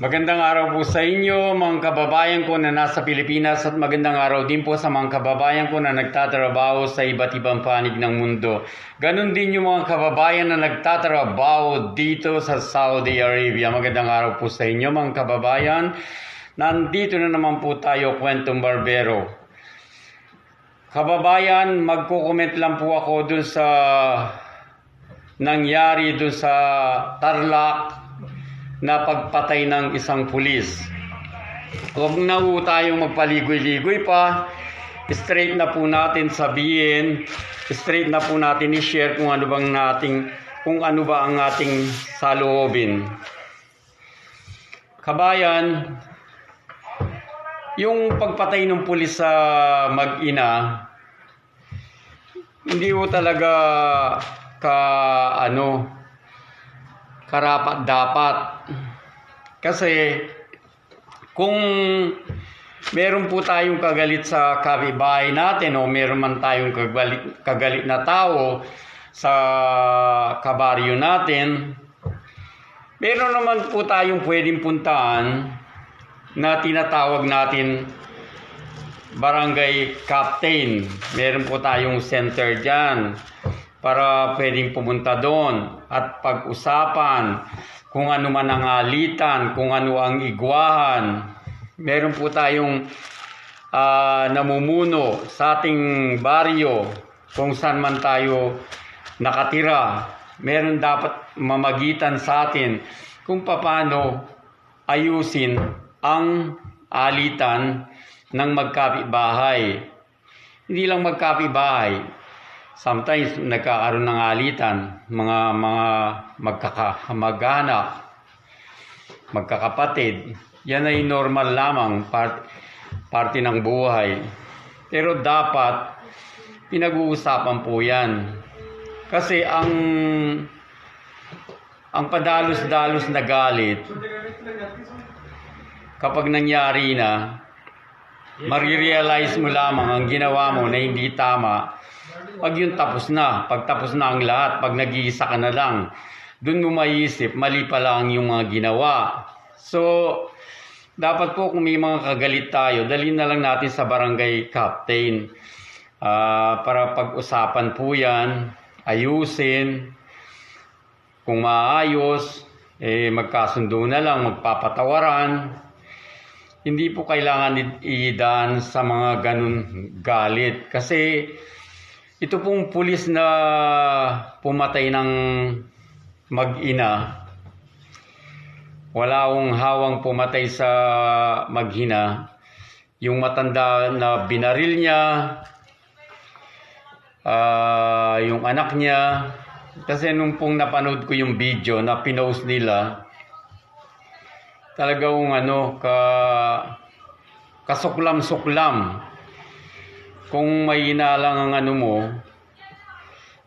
Magandang araw po sa inyo mga kababayan ko na nasa Pilipinas at magandang araw din po sa mga kababayan ko na nagtatrabaho sa iba't ibang panig ng mundo. Ganon din yung mga kababayan na nagtatrabaho dito sa Saudi Arabia. Magandang araw po sa inyo mga kababayan. Nandito na naman po tayo, Kwentong Barbero. Kababayan, magko-comment lang po ako dun sa nangyari dun sa Tarlac na pagpatay ng isang pulis. Huwag na po tayong magpaligoy-ligoy pa. Straight na po natin sabihin, straight na po natin i-share kung ano bang nating kung ano ba ang ating saloobin. Kabayan, yung pagpatay ng pulis sa mag-ina, hindi po talaga ka ano karapat dapat. Kasi kung meron po tayong kagalit sa kabibahay natin o meron man tayong kagalit, kagalit na tao sa kabaryo natin, meron naman po tayong pwedeng puntaan na tinatawag natin barangay captain. Meron po tayong center dyan para pwedeng pumunta doon at pag-usapan kung ano man ang alitan, kung ano ang igwahan. Meron po tayong uh, namumuno sa ating baryo kung saan man tayo nakatira. Meron dapat mamagitan sa atin kung paano ayusin ang alitan ng magkapitbahay. Hindi lang magkapitbahay, sometimes nagkakaroon ng alitan, mga mga magkakamag-anak, magkakapatid. Yan ay normal lamang, part, parte ng buhay. Pero dapat pinag-uusapan po yan. Kasi ang ang padalos-dalos na galit kapag nangyari na, marirealize mo lamang ang ginawa mo na hindi tama pag yun tapos na, pag tapos na ang lahat, pag nag-iisa ka na lang, dun mo maiisip, mali pa lang yung mga ginawa. So, dapat po kung may mga kagalit tayo, dalhin na lang natin sa barangay captain. Uh, para pag-usapan po yan, ayusin, kung maayos, eh, magkasundo na lang, magpapatawaran. Hindi po kailangan idaan sa mga ganun galit. Kasi ito pong pulis na pumatay ng mag-ina, wala akong hawang pumatay sa maghina. Yung matanda na binaril niya, uh, yung anak niya, kasi nung pong napanood ko yung video na pinost nila, talagang ano, ka, kasuklam-suklam kung may lang ang ano mo,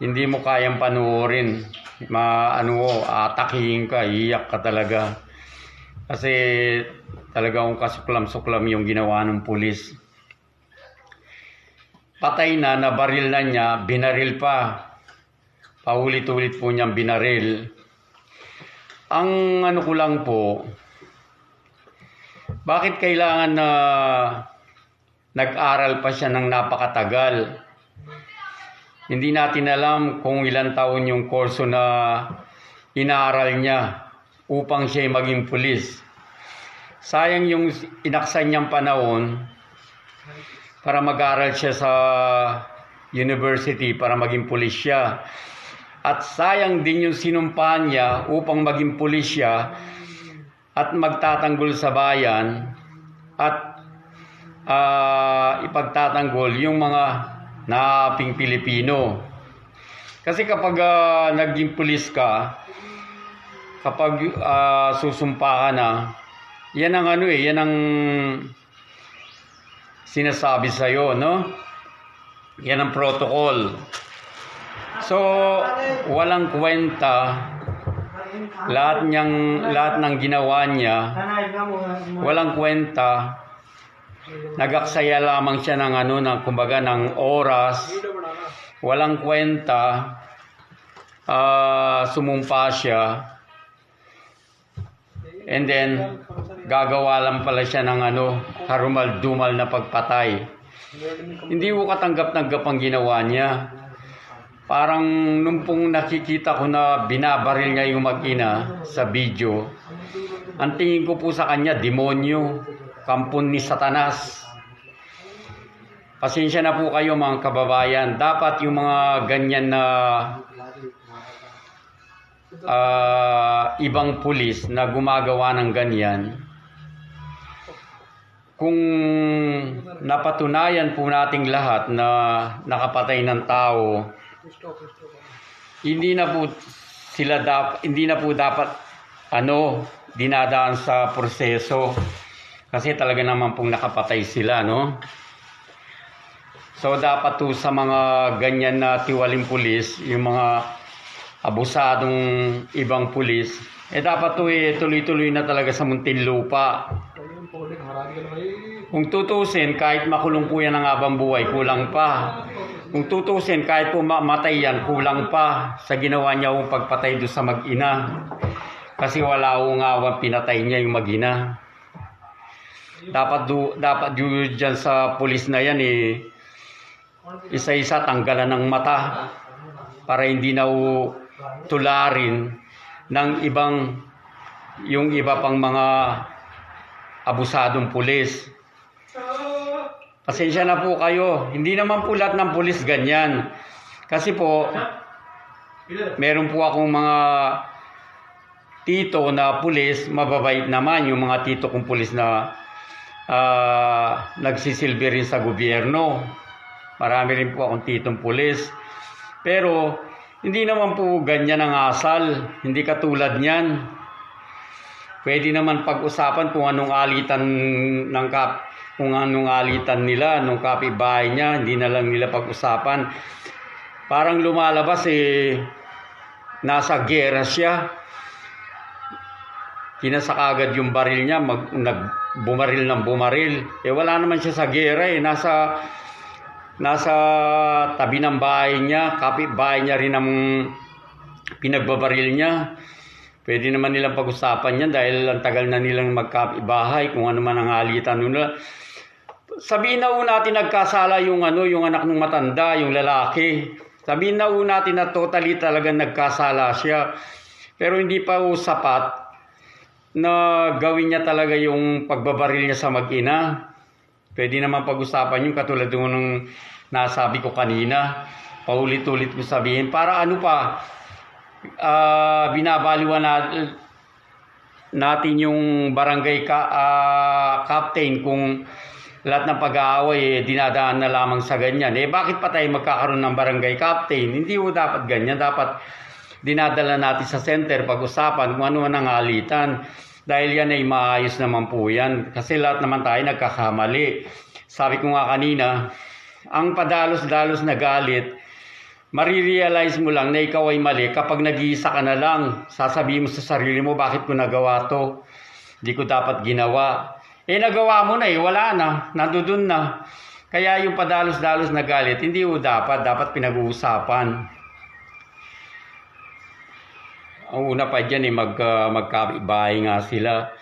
hindi mo kayang panuorin. Ma, ano, atakihin ka, iyak ka talaga. Kasi talagang kasuklam-suklam yung ginawa ng pulis. Patay na, nabaril na niya, binaril pa. Paulit-ulit po niyang binaril. Ang ano ko lang po, bakit kailangan na Nag-aral pa siya ng napakatagal. Hindi natin alam kung ilang taon yung kurso na inaaral niya upang siya maging pulis. Sayang yung inaksan niyang panahon para mag-aral siya sa university para maging pulis siya. At sayang din yung sinumpahan niya upang maging pulis siya at magtatanggol sa bayan at uh, ipagtatanggol yung mga naping Pilipino. Kasi kapag uh, naging pulis ka, kapag uh, susumpa ka na, yan ang ano eh, yan ang sinasabi sa iyo, no? Yan ang protocol. So, walang kwenta lahat niyang lahat ng ginawa niya walang kwenta Nagaksaya lamang siya ng ano, ng, kumbaga ng oras, walang kwenta, uh, sumumpa siya. And then, gagawa lang pala siya ng ano, karumal-dumal na pagpatay. Hindi ko katanggap-tanggap ang ginawa niya. Parang nung pong nakikita ko na binabaril niya yung mag-ina sa video, ang tingin ko po sa kanya, demonyo, kampon ni Satanas. Pasensya na po kayo mga kababayan. Dapat yung mga ganyan na ah, ibang pulis na gumagawa ng ganyan, kung napatunayan po nating lahat na nakapatay ng tao, hindi na po sila dap hindi na po dapat ano dinadaan sa proseso kasi talaga naman pong nakapatay sila no so dapat to sa mga ganyan na tiwaling pulis yung mga abusadong ibang pulis eh dapat to eh tuloy-tuloy na talaga sa Muntinlupa kung tutusin, kahit makulong po yan ng abang buhay, kulang pa. Kung tutusin, kahit po mamatay yan, kulang pa sa ginawa niya kung pagpatay doon sa mag-ina. Kasi wala akong awan pinatay niya yung mag-ina. Dapat do, dapat do dyan sa pulis na yan eh, isa-isa tanggalan ng mata para hindi na tularin ng ibang yung iba pang mga abusadong pulis. Pasensya na po kayo. Hindi naman po lahat ng pulis ganyan. Kasi po, meron po akong mga tito na pulis, mababait naman yung mga tito kong pulis na ah, nagsisilbi rin sa gobyerno. Marami rin po akong titong pulis. Pero, hindi naman po ganyan ang asal. Hindi katulad niyan. Pwede naman pag-usapan kung anong alitan ng kap kung anong alitan nila nung kapitbahay niya, hindi na lang nila pag-usapan. Parang lumalabas eh nasa gera siya. Kinasak agad yung baril niya, mag, nag, bumaril ng bumaril. Eh wala naman siya sa gera eh, nasa nasa tabi ng bahay niya, kapitbahay niya rin ang pinagbabaril niya. Pwede naman nilang pag-usapan yan dahil ang tagal na nilang magkapibahay kung ano man ang alitan nila. Sabihin na ho natin nagkasala yung ano, yung anak ng matanda, yung lalaki. Sabihin na ho natin na totally talagang nagkasala siya. Pero hindi pa sapat na gawin niya talaga yung pagbabaril niya sa mag-ina. Pwede naman pag-usapan yung katulad ng nasabi ko kanina. Paulit-ulit ko sabihin. Para ano pa, uh, binabaliwan na, natin yung barangay ka, ah, captain kung lahat ng pag-aaway eh, dinadaan na lamang sa ganyan. Eh bakit pa tayo magkakaroon ng barangay captain? Hindi mo dapat ganyan. Dapat dinadala natin sa center pag-usapan kung ano man ang alitan. Dahil yan ay maayos naman po yan. Kasi lahat naman tayo nagkakamali. Sabi ko nga kanina, ang padalos-dalos na galit, marirealize mo lang na ikaw ay mali kapag nag-iisa ka na lang. Sasabihin mo sa sarili mo, bakit ko nagawa to? Hindi ko dapat ginawa. Eh nagawa mo na eh, wala na, nandun na. Kaya yung padalos-dalos na galit, hindi mo dapat, dapat pinag-uusapan. Ang una pa dyan eh, mag, uh, magkabahay nga sila.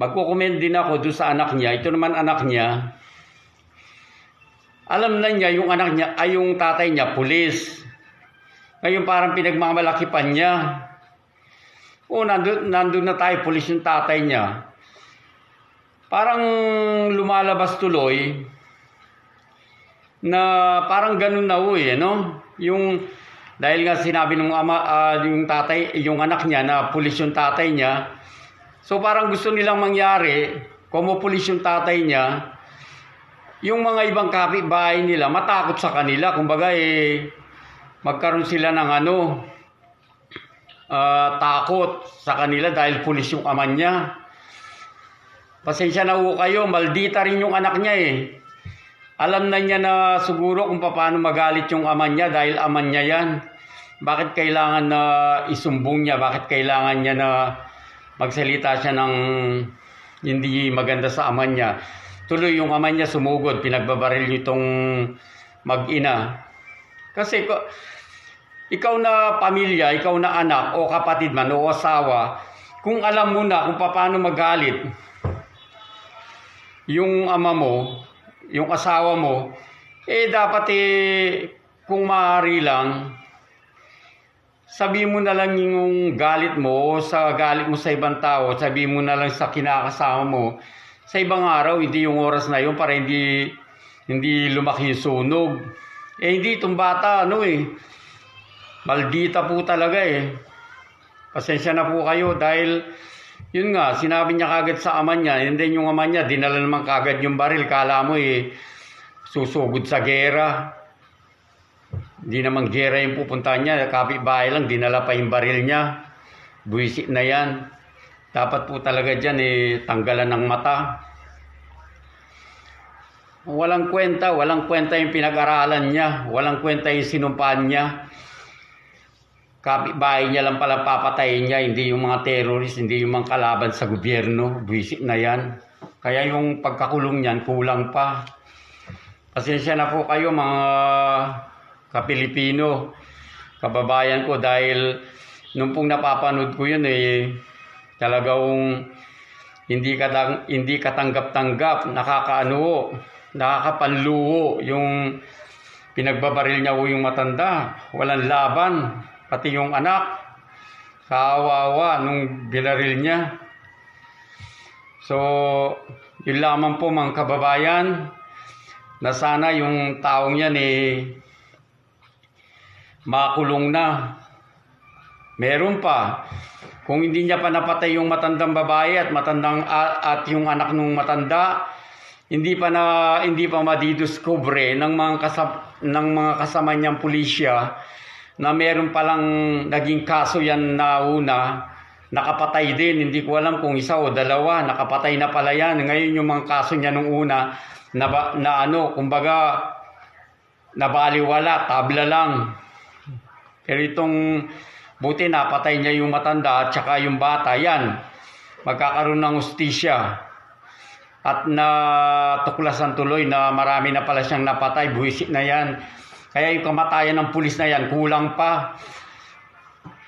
Magkukomment din ako doon sa anak niya. Ito naman anak niya. Alam na niya yung anak niya, ay yung tatay niya, pulis. Ngayon parang pinagmamalaki pa niya. O, nandun, nandun na tayo, pulis yung tatay niya. Parang lumalabas tuloy na parang ganun na uwi, no? Yung dahil nga sinabi ng ama uh, yung tatay, yung anak niya na pulis yung tatay niya. So parang gusto nilang mangyari, kung pulis yung tatay niya, yung mga ibang kapitbahay nila matakot sa kanila. Kumbaga eh magkaroon sila ng ano uh, takot sa kanila dahil pulis yung ama niya. Pasensya na ho kayo, maldita rin yung anak niya eh. Alam na niya na siguro kung paano magalit yung ama niya dahil ama niya yan. Bakit kailangan na isumbong niya? Bakit kailangan niya na magsalita siya ng hindi maganda sa ama niya? Tuloy yung ama niya sumugod, pinagbabaril itong mag-ina. Kasi ikaw na pamilya, ikaw na anak o kapatid man o asawa, kung alam mo na kung paano magalit yung ama mo, yung asawa mo, eh dapat eh kung maaari lang sabi mo na lang yung galit mo sa galit mo sa ibang tao, sabi mo na lang sa kinakasama mo sa ibang araw, hindi yung oras na yun para hindi hindi lumaki yung sunog. Eh hindi itong bata, ano eh, maldita po talaga eh. Pasensya na po kayo dahil yun nga, sinabi niya kagad sa ama niya, and then yung ama niya, dinala naman kagad yung baril, kala mo eh, susugod sa gera. Hindi naman gera yung pupuntahan niya, kapitbahay lang, dinala pa yung baril niya. Buwisit na yan. Dapat po talaga dyan eh, tanggalan ng mata. Walang kwenta, walang kwenta yung pinag-aralan niya, walang kwenta yung sinumpaan niya. Kapitbahay niya lang pala papatayin niya, hindi yung mga terrorist, hindi yung mga kalaban sa gobyerno. Buwisit na yan. Kaya yung pagkakulong niyan, kulang pa. Pasensya na po kayo mga kapilipino, kababayan ko dahil nung pong napapanood ko yun eh, talagang hindi katang, hindi katanggap-tanggap, nakakaano, nakakapanluho yung pinagbabaril niya yung matanda, walang laban, pati yung anak, kawawa nung binaril niya. So, yun lamang po mga kababayan, na sana yung taong yan eh, makulong na. Meron pa. Kung hindi niya pa napatay yung matandang babae at matandang at, yung anak nung matanda, hindi pa na hindi pa madidiscover ng mga kasab ng mga kasama niyang pulisya na meron palang naging kaso yan na una nakapatay din hindi ko alam kung isa o dalawa nakapatay na pala yan ngayon yung mga kaso niya nung una na, na ano kumbaga nabaliwala tabla lang pero itong buti napatay niya yung matanda at saka yung bata, yan. Magkakaroon ng ustisya. At na tuklasan tuloy na marami na pala siyang napatay, buwisit na yan. Kaya yung kamatayan ng pulis na yan, kulang pa.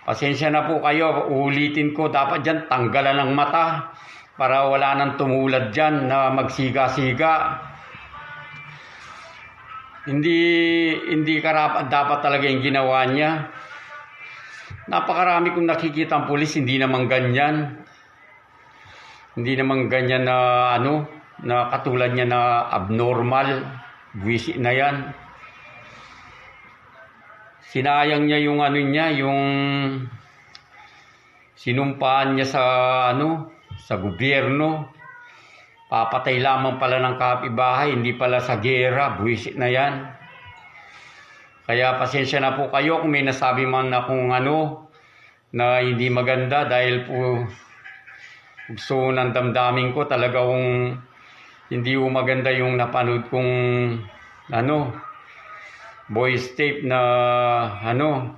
Pasensya na po kayo, ulitin ko, dapat dyan tanggalan ng mata para wala nang tumulad dyan na magsiga-siga. Hindi hindi karapat dapat talaga yung ginawa niya. Napakarami kong nakikita ang pulis, hindi naman ganyan. Hindi naman ganyan na ano, na katulad niya na abnormal, buwisi na yan. Sinayang niya yung ano niya, yung sinumpaan niya sa ano, sa gobyerno. Papatay lamang pala ng kapibahay, hindi pala sa gera, buwisit na yan. Kaya pasensya na po kayo kung may nasabi man na kung ano na hindi maganda dahil po gusto ng damdamin ko talaga kung hindi po maganda yung napanood kong ano voice tape na ano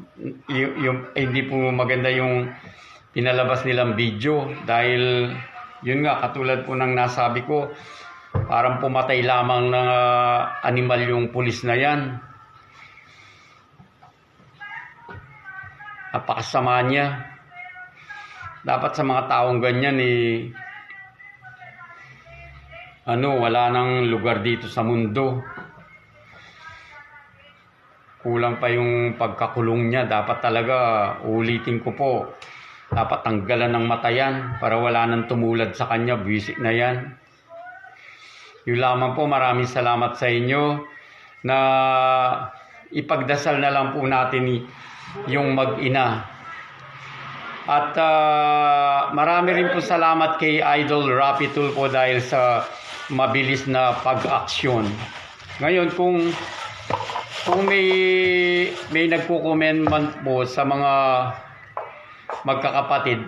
yung, yung eh, hindi po maganda yung pinalabas nilang video dahil yun nga, katulad po ng nasabi ko, parang pumatay lamang na animal yung pulis na yan. Napakasama niya. Dapat sa mga taong ganyan eh, ano, wala nang lugar dito sa mundo. Kulang pa yung pagkakulong niya. Dapat talaga, ulitin ko po, dapat tanggalan ng mata yan para wala nang tumulad sa kanya. Visit na yan. Yung lamang po, maraming salamat sa inyo na ipagdasal na lang po natin yung mag-ina. At uh, marami rin po salamat kay Idol Rapitul po dahil sa mabilis na pag-aksyon. Ngayon, kung kung may may nagko-comment man po sa mga magkakapatid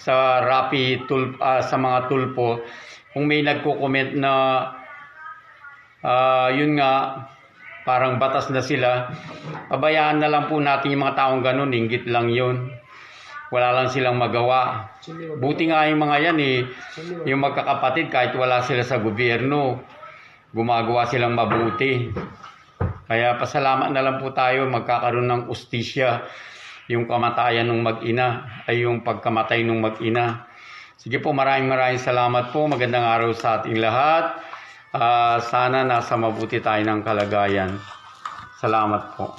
sa Rapi tul uh, sa mga tulpo kung may nagko-comment na uh, yun nga parang batas na sila pabayaan na lang po natin yung mga taong ganun inggit lang yun. Wala lang silang magawa. Buti nga yung mga yan eh yung magkakapatid kahit wala sila sa gobyerno gumagawa silang mabuti kaya pasalamat na lang po tayo magkakaroon ng ustisya yung kamatayan ng mag-ina ay yung pagkamatay ng mag-ina. Sige po, maraming maraming salamat po. Magandang araw sa ating lahat. Ah, sana nasa mabuti tayo ng kalagayan. Salamat po.